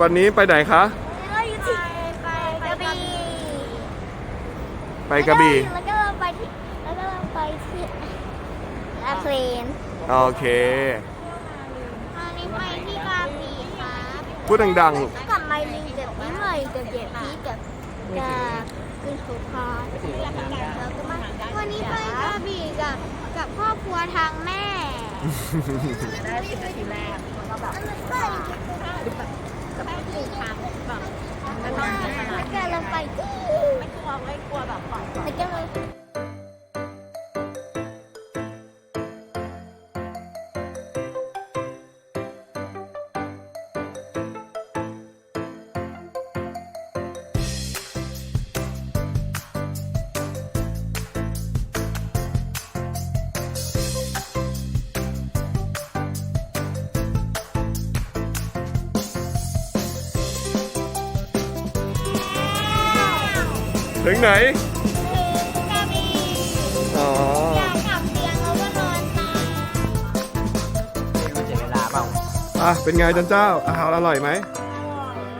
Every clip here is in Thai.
วันนี้ไปไหนคะเราอยู่ที่ไปกระบี่ไปกระบี่แล้วก็ไปที่แล้วก็ไปที่แอร์เพลนโอเค ตอนนี้ไปที่กระบี่ครับพูดดังๆลูกกลับมาลิงกับพี่ใหม่กับเด็กพี่กับกับคุณสุภาแล้วก็มาวันนี้ไปกระบี่กับกับครอบครัวทางแม่ได้สิบนาทีแรกมันก็แบบแล้ว ก็กับตื่นทางแบบแล้วก็แล้วก็เราไปที่ไม่กลัวไม่กลัวแบบก่อนแล้วก็เร ถึงไหน ถึงกระบี่อ๋อ อยากกลับเตียงแล้วก็นอนตาไม่รู้เสียเวลาเปล่าอะ เป็นไงจันเจ้าอาหารอร่อยไหม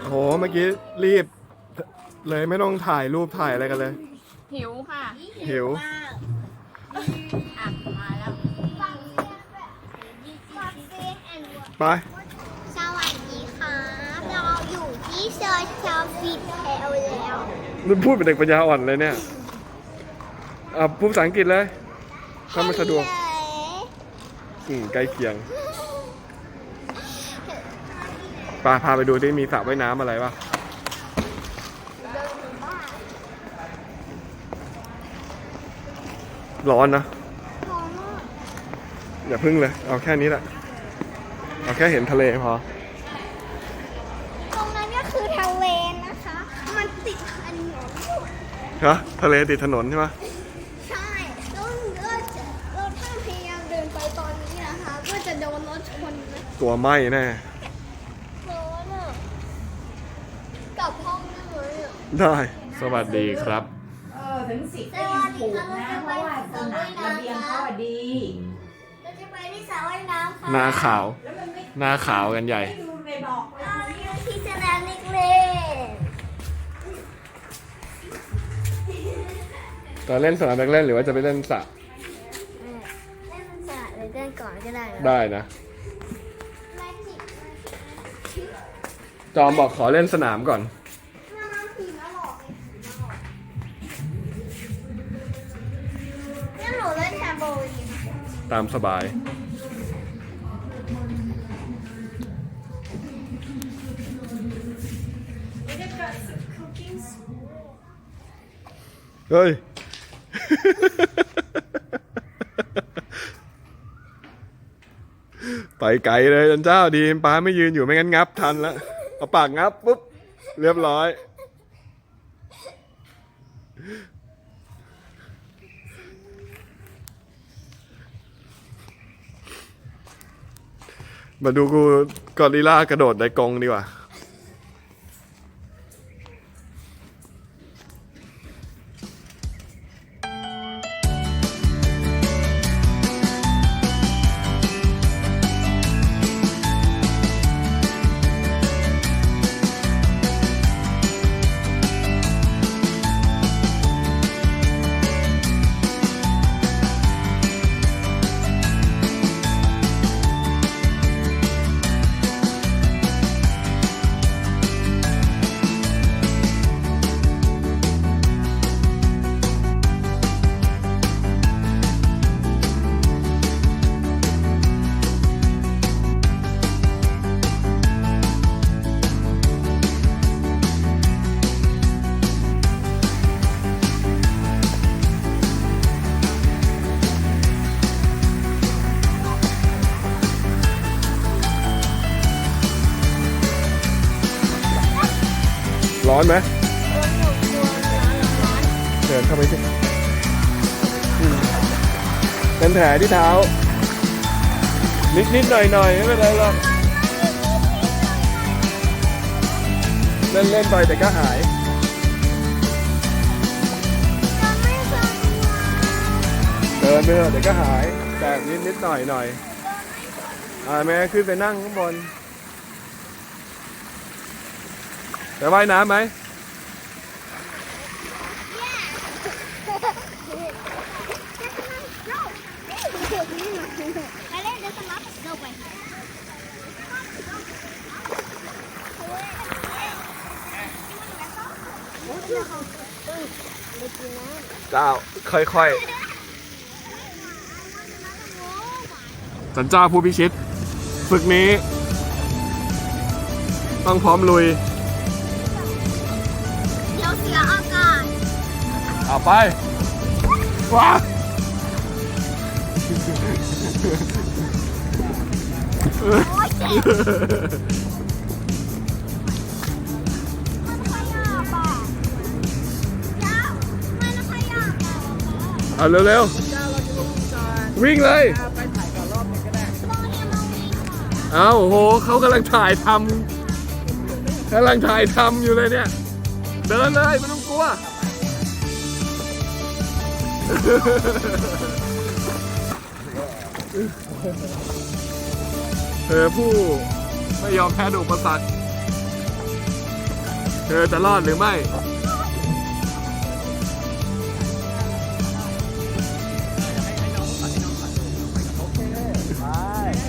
โอ้โห เมื่อกี้รีบ เลยไม่ต้องถ่ายรูปถ่ายอะไรกันเลย หิวค่ะหิวอะมาแล้วไป สวัสดีครับเราอยู่ที่เซอร์ชาฟิตแถวแล้ว นี่พูดเป็นเด็กปัญญาอ่อนเลยเนี่ยอะพูดภาษาอังกฤษเลยถ้าไม่สะดวกอืมใกล้เคียงปาพาไปดูที่มีสระว่ายน้ำอะไรวะร้อนนะอย่าพึ่งเลย เอาแค่นี้แหละ เอาแค่เห็นทะเลพอ ตรงนั้นก็คือทะเลนะคะ มัน ติดถนนฮะทะเลติดถนนใช่ไหมใช่แล้วเราจะเราถ้าพยายามเดินไปตอนนี้นะคะ ก็จะโดนรถชนนะตัวไหม้แน่ร้อนอะกลับห้องได้ไหมอะได้ สวัสดีครับ เออถึงสิบก็ยังถูกนะเพราะว่าสนามระเบียงเขาอะดี เราจะไปที่สระว่ายน้ำค่ะหน้าขาว แล้วมันไม่หน้าขาวกันใหญ่ ไม่ดูในบอกเลยเรา ตอนเล่นสนามเด็กเล่นหรือว่าจะไปเล่นสระๆเล่นสระหรือเล่นก่อนก็ได้นะได้นะ จอมบอกขอเล่นสนามก่อน งั้นหนูเล่นแทมโบลีนตามสบายเฮ้ย ไปไกลเลยจันเจ้าดีป้าไม่ยืนอยู่ไม่งั้นงับทันล้วเอาปากงับปุ๊บเรียบร้อย มาดูกูกอริลล่ากระโดดในกรงดีกว่า ร้อนไหมเดินเข้าไปสิเป็นแผลที่เท้า นิดนิดหน่อยหน่อยไม่เป็นไรหรอกเล่นเล่นไปแต่ก็หายเดินไปเถอะเดี๋ยวก็หาย แต่นิดนิดหน่อยหน่อยอ่าแม่ขึ้นไปนั่งข้างบน ไปว่ายน้ำไหมเล่นเดี๋ยวสมัครเดี๋ยวไปเจ้าค่อยๆสันเจ้าผู้พิชิต ฝึกนี้ ต้องพร้อมลุย เอาไปว้าเจ็บมันขยับอะเจ้ามันขยับอะเอาเร็วๆวิ่งเลยลองให้มันวิ่งก่อนเอาโหเขากำลังถ่ายทำกำลังถ่ายทำอยู่เลยเนี่ย เดินเลย ไม่ต้องกลัว เธอผู้ไม่ยอมแพ้อุปสรรคเธอจะรอดหรือไม่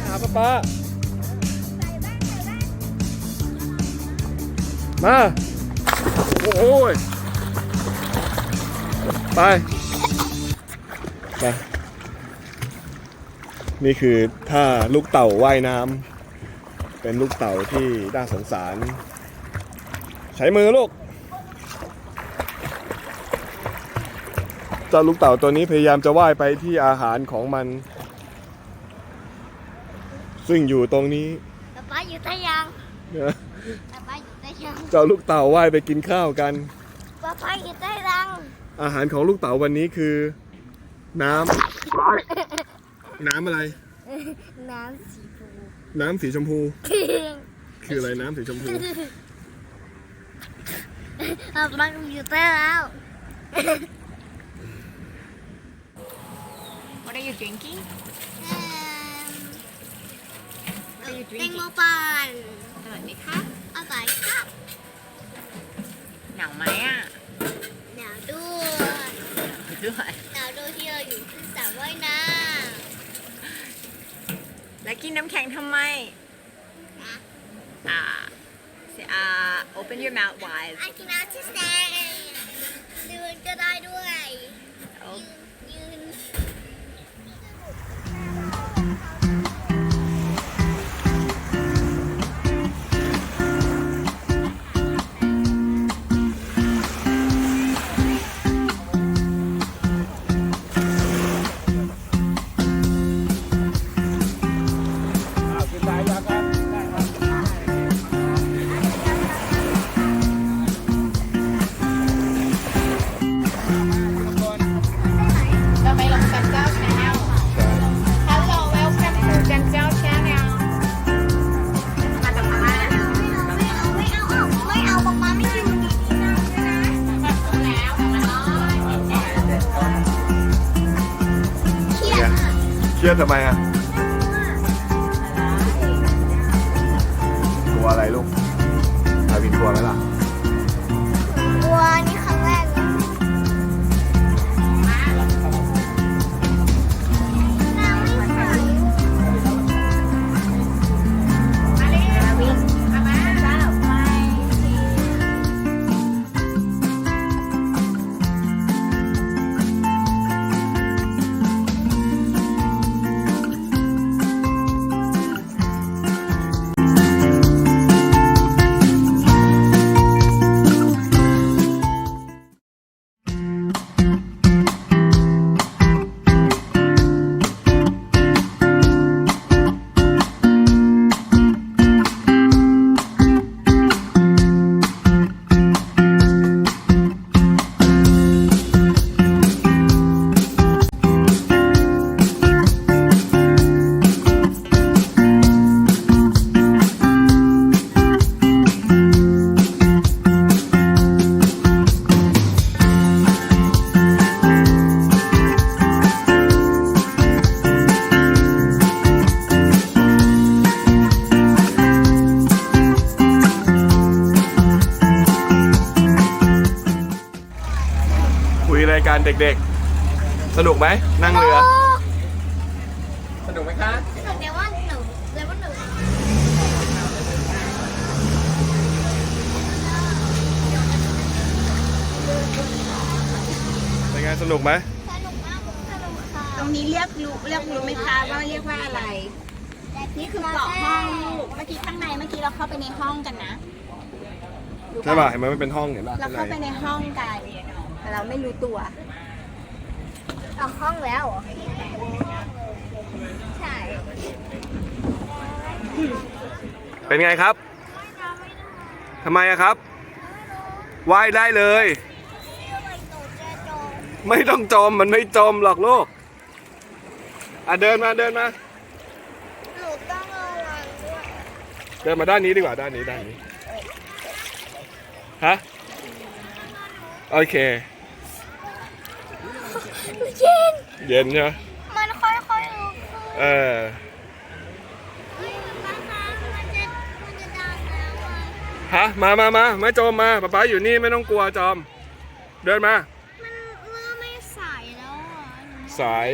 หาป้าป้ามา โอ้โหยไป ไปนี่คือถ้าลูกเต่าว่ายน้ำเป็นลูกเต่าที่น่าสงสาร ใช้มือลูกเจ้าลูกเต่าตัวนี้พยายามจะว่ายไปที่อาหารของมัน ซึ่งอยู่ตรงนี้ป๊าป๊าอยู่ใต้ยังนะป๊าป๊าอยู่ใต้ยังเจ้าลูกเต่าว่ายไปกินข้าวกันป๊าป๊าอยู่ใต้รังอาหารของลูกเต๋าวันนี้คือ น้ำ น้ำอะไร น้ำสีฟูน้ำสีชมพู คืออะไรน้ำสีชมพูป๊าป๊าอยู่ใต้แล้ว What are you drinking แตงโมปั่นอร่อยไหมคะอร่อยครับหนาวไหมอะหนาวด้วยด้วย หนาวด้วยที่เราอยู่ที่สระว่ายน้ แล้ว กินน้ำแข็งทำไมำนะอ่า say อ่า open your mouth wide ไอกินน้ำที่แสงยืนก็ได้ด้วย โอ้ เครียดทำไมอะ กันเด็กๆ สนุกไหมนั่งเรือ สนุกไหมคะสนุกเดี๋ยวว่าหนูเดี๋ยวว่าหนูเป็นไงสนุกไหมสนุกมากสนุกค่ะตรงนี้เรียกรู้เรียกรู้ไหมคะว่าเรียกว่าอะไร นี่คือเกาะห้องลูกเมื่อกี้ข้างในเมื่อกี้เราเข้าไปในห้องกันนะใช่ป่ะเห็นไหมมันเป็นห้องเห็นป่ะเราเข้าไปในห้องกันแต่ เราไม่รู้ตัวออกห้องแล้วเหรอใช่เป็นไงครับทำไมอะครับว่ายได้เลย ไม่ต้องจมมันไม่จมหรอกลูกอะเดินมาเดินมาหนูต้องระวังด้วยเดินมาด้านนี้ดีกว่าด้านนี้ด้านนี้ฮะโอเค เย็น เย็นใช่ไหมมันค่อยๆลุกขึ้นเออเฮ้ยมันจะมันจะมันจะดังแล้วอะฮะมามามาไม่จมมาป๊าป๊าอยู่นี่ไม่ต้องกลัวจอม เดินมา มันเริ่มไม่ใสแล้วอะหนูสาย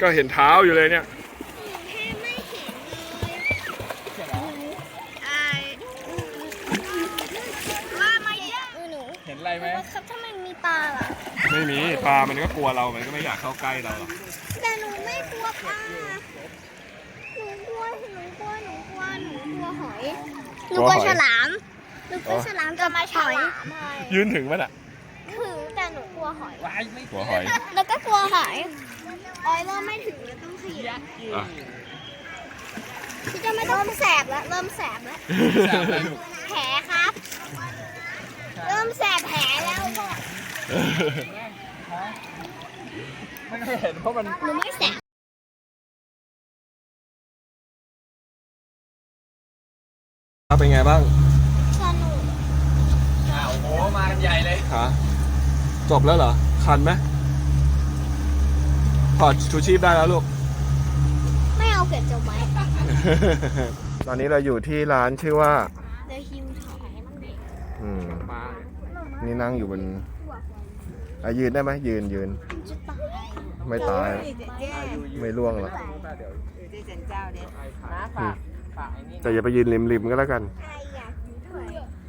ก็เห็นเท้าอยู่เลยเนี่ย ไม่มีปลามันก็กลัวเรา มันก็ไม่อยากเข้าใกล้เราหรอกแต่หนูไม่กลัวปลา หนูกลัว หนูกลัว หนูกลัว หนูกลัวหอย หนูกลัวฉลาม หนูกลัวฉลามกับหอยยืนถึงมันอะถึงแต่หนูกลัวหอย กลัวหอยแล้วก็กลัวหอยออยเริ่มไม่ถึงแล้วต้องขยับอะพี่จะไม่ต้องแสบแล้ว เริ่มแสบแล้ว แผลครับ เริ่มแสบแผลแล้วพ่อ ไม่เห็นเพราะมันหนูไม่แสบเป็นไงบ้างสนุกโอ้มากันใหญ่เลยฮะจบแล้วเหรอ คันไหมถอดชูชีพได้แล้วลูก ไม่เอาเกิดจะไว้ตอนนี้เราอยู่ที่ร้านชื่อว่า The Hill Top อืมนี่นั่งอยู่บน อะยืนได้ไหมยืนยืนจะตายไม่ตาย ไม่ล่วงหรอกเจ๊จันเจ้าเนี่ยอืมแต่อย่าไปยืนริมริมๆก็แล้วกันใครอยากอยู่ด้วย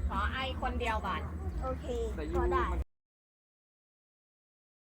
ขอไอคนเดียวก่อนโอเค พอได้